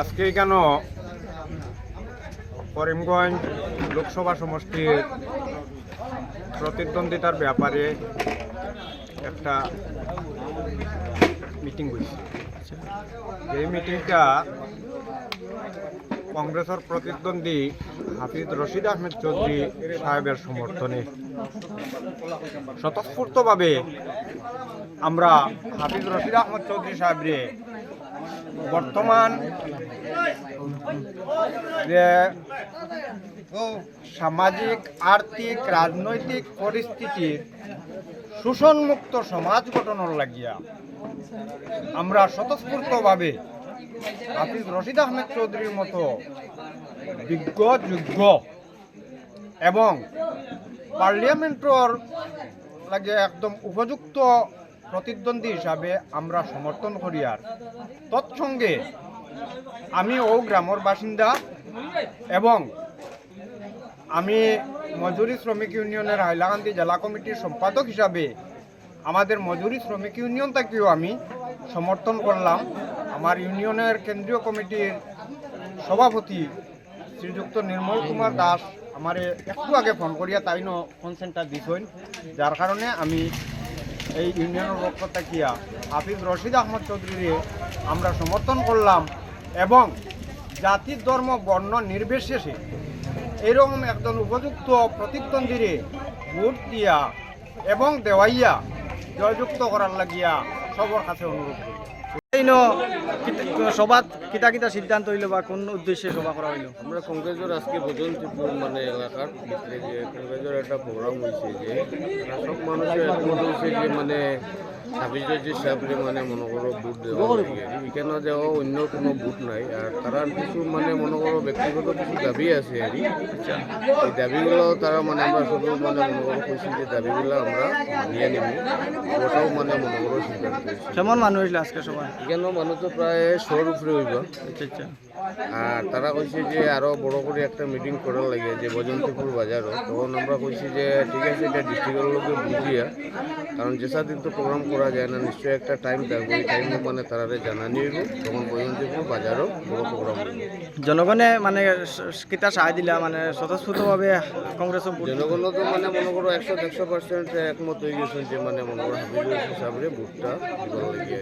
আজকে কেন করিমগঞ্জ লোকসভা সমষ্টির প্রতিদ্বন্দ্বিতার ব্যাপারে একটা মিটিং হয়েছে। এই মিটিংটা কংগ্রেসের প্রতিদ্বন্দ্বী হাফিজ রশিদ আহমেদ চৌধুরী সাহেবের সমর্থনে। স্বতঃস্ফূর্তভাবে আমরা হাফিজ রশিদ আহমদ চৌধুরী সাহেবরে বর্তমান যে সামাজিক, আর্থিক, রাজনৈতিক পরিস্থিতির শোষণমুক্ত সমাজ গঠনের লাগিয়া আমরা স্বতঃস্ফূর্তভাবে হাফিজ রশিদ আহমেদ চৌধুরীর মতো বিজ্ঞ, যোগ্য এবং পার্লিয়ামেন্টর লাগে একদম উপযুক্ত প্রতিদ্বন্দ্বী হিসাবে আমরা সমর্থন করি আর। তৎসঙ্গে আমি ও গ্রামের বাসিন্দা এবং আমি মজুরি শ্রমিক ইউনিয়নের হাইলাকান্দি জেলা কমিটির সম্পাদক হিসাবে আমাদের মজুরি শ্রমিক ইউনিয়ন থেকেও আমি সমর্থন করলাম। আমার ইউনিয়নের কেন্দ্রীয় কমিটির সভাপতি শ্রীযুক্ত নির্মল কুমার দাস আমার একটু আগে ফোন করিয়া তাই ন ফোন সেন্টার দিছইন যার কারণে আমি এই ইউনিয়নের পক্ষ থাকিয়া হাফিজ রশিদ আহমদ চৌধুরীরে আমরা সমর্থন করলাম এবং জাতি ধর্ম বর্ণ নির্বিশেষে এরকম একজন উপযুক্ত প্রতিদ্বন্দ্বীরে ভোট দিয়া এবং দেওয়াইয়া জয়যুক্ত করার লাগিয়া সবার কাছে অনুরোধ এই ন সভাত কিতা কিতা সিদ্ধান্ত হইল বা কোন উদ্দেশ্যে সভা করা হইল? আমরা কংগ্রেসের আজকে বজন্তিপুর মানে এলাকার ভিতরে যে কংগ্রেসের একটা প্রোগ্রাম হয়েছে যে, সব মানুষের একমত হয়েছে যে মানে ছাব্বিশ যে সাহেবরে মানে মনে করো বুট। দেওয়া এখানে দেওয়া অন্য কোনো বুট নাই আর তারা কিছু মানে মনে করো ব্যক্তিগত কিছু দাবি আছে আর এই দাবিগুলো তারা মানে আমরা সব মানে মনে করো কইছি যে দাবিগুলো আমরা মানিয়ে নিব। ওটাও মানে মনে করো হয়েছে কেমন মানুষ আজকে সভা এখানে মানুষ তো প্রায় শোর উপরে হইব। আচ্ছা আচ্ছা। আর তারা কইছে যে আরও বড় করে একটা মিটিং করার লাগে যে বজন্তপুর বাজারও। তখন আমরা কইছি যে ঠিক আছে এটা ডিস্ট্রিক্টের লোকে বুঝিয়া কারণ যে দিন তো প্রোগ্রাম করা যায় না নিশ্চয়ই একটা টাইম থাকবে। এই টাইমে মানে তারারে জানানি হইব তখন বজন্তপুর বাজারও বড় প্রোগ্রাম জনগণে মানে কিতা সাহায্য দিলা মানে স্বতঃস্ফূর্তভাবে কংগ্রেসের ভোট জনগণ তো মানে মনে করো একশো একশো পার্সেন্ট একমত হয়ে গেছেন যে মানে মনে করো হাবিবুল হিসাবে ভোটটা দিবার লাগে।